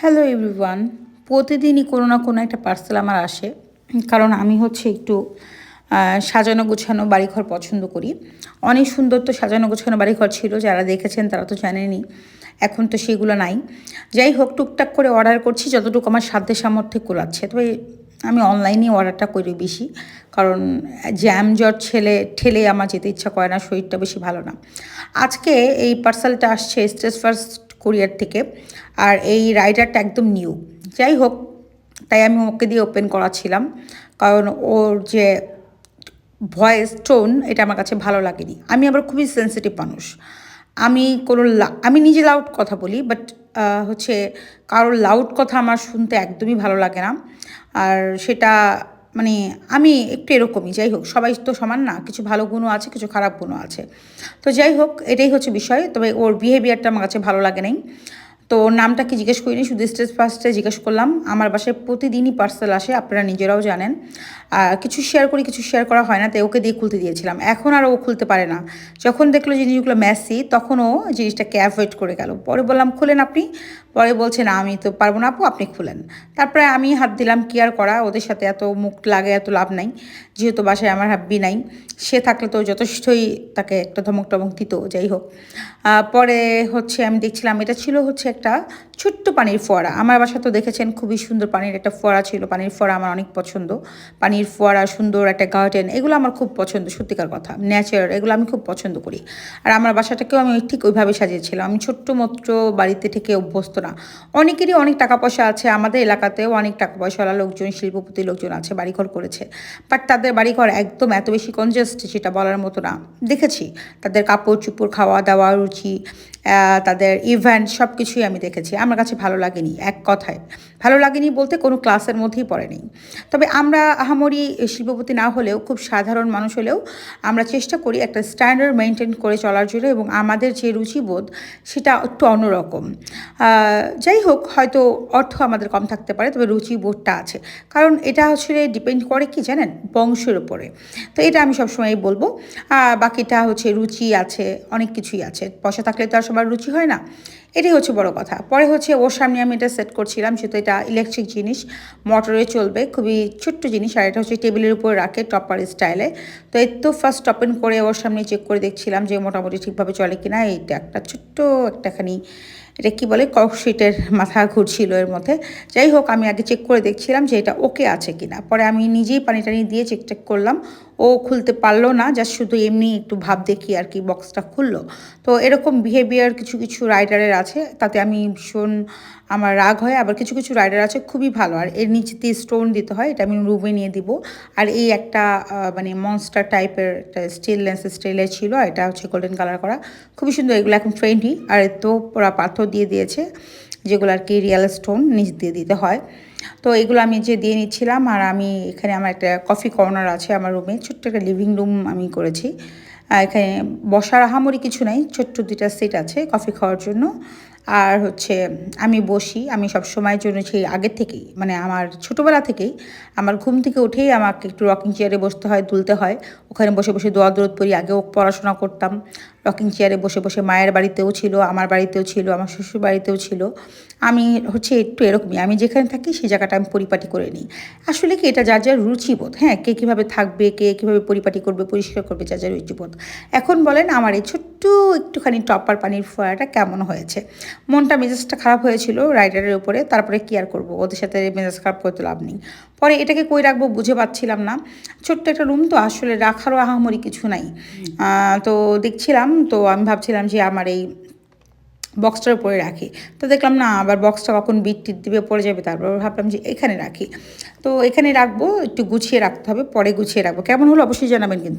Hello everyone প্রতিদিনই কোনো না কোনো একটা পার্সেল আমার আসে। কারণ আমি হচ্ছে একটু সাজানো গোছানো বাড়িঘর পছন্দ করি। অনেক সুন্দর তো সাজানো গোছানো বাড়িঘর ছিল, যারা দেখেছেন তারা তো জানেনি এখন তো সেগুলো নাই। যাই হোক, টুকটাক করে অর্ডার করছি, যতটুকু আমার সাধ্যে সামর্থ্যে কুলাচ্ছে। তবে আমি অনলাইনে অর্ডারটা করি বেশি। কারণ জ্যাম জ্বর ছেলে, ঠেলে আমার যেতে ইচ্ছা করে না, শরীরটা বেশি ভালো না। আজকে এই পার্সেলটা আসছে স্টেজ ফার্স্ট কোরিয়ার থেকে। আর এই রাইডারটা একদম নিউ। যাই হোক, তাই আমি ওকে দিয়ে ওপেন করাচ্ছিলাম কারণ ওর যে ভয়েস, টোন, এটা আমার কাছে ভালো লাগেনি। আমি আবার খুবই সেন্সিটিভ মানুষ। আমি কোনো আমি নিজে লাউড কথা বলি বাট হচ্ছে কারোর লাউড কথা আমার শুনতে একদমই ভালো লাগে না। আর সেটা মানে আমি একটু এরকমই, যাই হোক, সবাই তো সমান না, কিছু ভালো গুণও আছে, কিছু খারাপ গুণও আছে। তো যাই হোক, এটাই হচ্ছে বিষয়, তবে ওর বিহেভিয়ারটা আমার কাছে ভালো লাগে নাই। তো ওর নামটা কি জিজ্ঞেস করিনি, শুধু স্টেজ ফার্স্টে জিজ্ঞেস করলাম। আমার বাসায় প্রতিদিনই পার্সেল আসে, আপনারা নিজেরাও জানেন। কিছু শেয়ার করি, কিছু শেয়ার করা হয় না, তাই ওকে দিয়ে খুলতে দিয়েছিলাম। এখন আর ও খুলতে পারে না। যখন দেখল জিনিসগুলো ম্যাসি তখন ও জিনিসটা জিনিসটাকে অ্যাভয়েড করে গেল। পরে বললাম, খুলেন আপনি? পরে বলছে, না, আমি তো পারব না আপু, আপনি খুলেন। তারপরে আমি হাত দিলাম, কি আর করা? ওদের সাথে এত মুখ লাগে, এত লাভ নাই। যেহেতু বাসায় আমার হাব্বি নাই, সে থাকলে তো যথেষ্টই তাকে একটা ধমক টমক দিত, যাই হোক। পরে হচ্ছে আমি দেখছিলাম, এটা ছিল হচ্ছে একটা ছোট্ট পানির ফোয়ারা। আমার বাসা তো দেখেছেন খুবই সুন্দর পানির একটা ফোয়ারা ছিল। পানির ফোয়ারা আমার অনেক পছন্দ। পানির ফোয়ারা, সুন্দর একটা গার্ডেন, এগুলো আমার খুব পছন্দ, সত্যিকার কথা। ন্যাচার এগুলো আমি খুব পছন্দ করি। আর আমার বাসাটাকেও আমি ঠিক ওইভাবে সাজিয়েছিলাম। আমি ছোট্ট মত্র বাড়িতে থেকে অভ্যস্ত না। অনেকেরই অনেক টাকা পয়সা আছে। আমাদের এলাকাতেও অনেক টাকা পয়সাওয়ালা লোকজন, শিল্পপতি লোকজন আছে, বাড়িঘর করেছে। বাট তাদের বাড়িঘর একদম এত বেশি কনজেস্ট সেটা বলার মতো না। দেখেছি। তাদের কাপড় চুপড় খাওয়া দাওয়া রুচি তাদের ইভেন্ট সব কিছুই আমি দেখেছি। আমার কাছে ভালো লাগেনি, এক কথায়। ভালো লাগেনি বলতে কোনো ক্লাসের মধ্যেই পড়েনি। তবে আমরা আহামরি শিল্পপতি না হলেও, খুব সাধারণ মানুষ হলেও আমরা চেষ্টা করি একটা স্ট্যান্ডার্ড মেনটেন করে চলার জন্য এবং আমাদের যে রুচিবোধ, সেটা একটু অন্যরকম। যাই হোক, হয়তো অর্থ আমাদের কম থাকতে পারে, তবে রুচিবোধটা আছে। কারণ এটা হচ্ছে ডিপেন্ড করে কি জানেন? বংশের উপরে। তো এটা আমি সবসময় বলব। বাকিটা হচ্ছে রুচি আছে, অনেক কিছুই আছে। পয়সা থাকলে তো আর সবার রুচি হয় না। এটাই হচ্ছে বড় কথা। পরে হচ্ছে ওর সামনে আমি এটা সেট করছিলাম, সেহেতু এটা ইলেকট্রিক জিনিস। মোটরে চলবে, খুবই ছোট্ট জিনিস, আর এটা হচ্ছে টেবিলের উপর রাখে টপার স্টাইলে তো এই তো ফার্স্ট ওপেন করে ওর সামনে চেক করে দেখছিলাম যে মোটামুটি ঠিকভাবে চলে কিনা। এইটা একটা ছোট্ট একটাখানি, এটা কি বলে ককশিটের মাথা ঘুরছিল এর মধ্যে। যাই হোক, আমি আগে চেক করে দেখছিলাম যে এটা ওকে আছে কিনা। পরে আমি নিজেই পানি টানি দিয়ে চেক টেক করলাম। ও খুলতে পারল না জাস্ট শুধু এমনি একটু ভাব দেখি আর কি বক্সটা খুললো। তো এরকম বিহেভিয়ার কিছু কিছু রাইডারের আছে, তাতে আমি ভীষণ আমার রাগ হয়। আবার কিছু কিছু রাইডার আছে খুবই ভালো, আর এর নিচে দিয়ে স্টোন দিতে হয়, এটা আমি রুমে নিয়ে দিব। আর এই একটা মানে মনস্টার টাইপের স্টিল লেন্স স্টাইলের ছিল এটা হচ্ছে গোল্ডেন কালার করা। খুবই সুন্দর, এগুলো এখন ট্রেন্ডি আর তো পুরা পাথর দিয়ে দিয়েছে। যেগুলো আর কি রিয়েল স্টোন নিচ দিয়ে দিতে হয়। তো এগুলো আমি যে দিয়ে নিচ্ছিলাম আর আমি এখানে আমার একটা কফি কর্নার আছে আমার রুমে ছোট্ট একটা লিভিং রুম আমি করেছি। এখানে বসার আহামরি কিছু নাই, ছোট্ট দুইটা সিট আছে কফি খাওয়ার জন্য। আর হচ্ছে আমি বসি, আমি সব সময়ের জন্য সেই আগের থেকেই মানে আমার ছোটোবেলা থেকেই, আমার ঘুম থেকে উঠেই আমাকে একটু রকিং চেয়ারে বসতে হয় তুলতে হয়। ওখানে বসে বসে দোয়া দরদ পড়ি, আগেও পড়াশোনা করতাম। রকিং চেয়ারে বসে বসে মায়ের বাড়িতেও ছিল, আমার বাড়িতেও ছিল, আমার শ্বশুর বাড়িতেও ছিল। আমি হচ্ছে একটু এরকমই, আমি যেখানে থাকি সেই জায়গাটা আমি পরিপাটি করে নিই। আসলে কি এটা যার যার রুচিবোধ হ্যাঁ কে কীভাবে থাকবে, কে কীভাবে পরিপাটি করবে, পরিষ্কার করবে যার যার রুচিবোধ এখন বলেন আমার এই ছোট্ট একটুখানি টপার পানির ফোয়ারাটা কেমন হয়েছে? মনটা মেজাজটা খারাপ হয়েছিল রাইডারের উপরে, তারপরে কি আর করব? ওদের সাথে মেজাজ খারাপ করতে লাভ নেই। পরে এটাকে কই রাখব বুঝে পাচ্ছিলাম না। ছোট্ট একটা রুম তো আসলে রাখারও আহামরি কিছু নাই। তো দেখছিলাম তো আমি ভাবছিলাম যে আমার এই বক্সটার উপরে রাখি। তো দেখলাম না আবার বক্সটা কখন বিট টিট দিবে পড়ে যাবে তারপর ভাবলাম যে এখানে রাখি। তো এখানে রাখব একটু গুছিয়ে রাখতে হবে পরে গুছিয়ে রাখব। কেমন হলো অবশ্যই জানাবেন কিন্তু।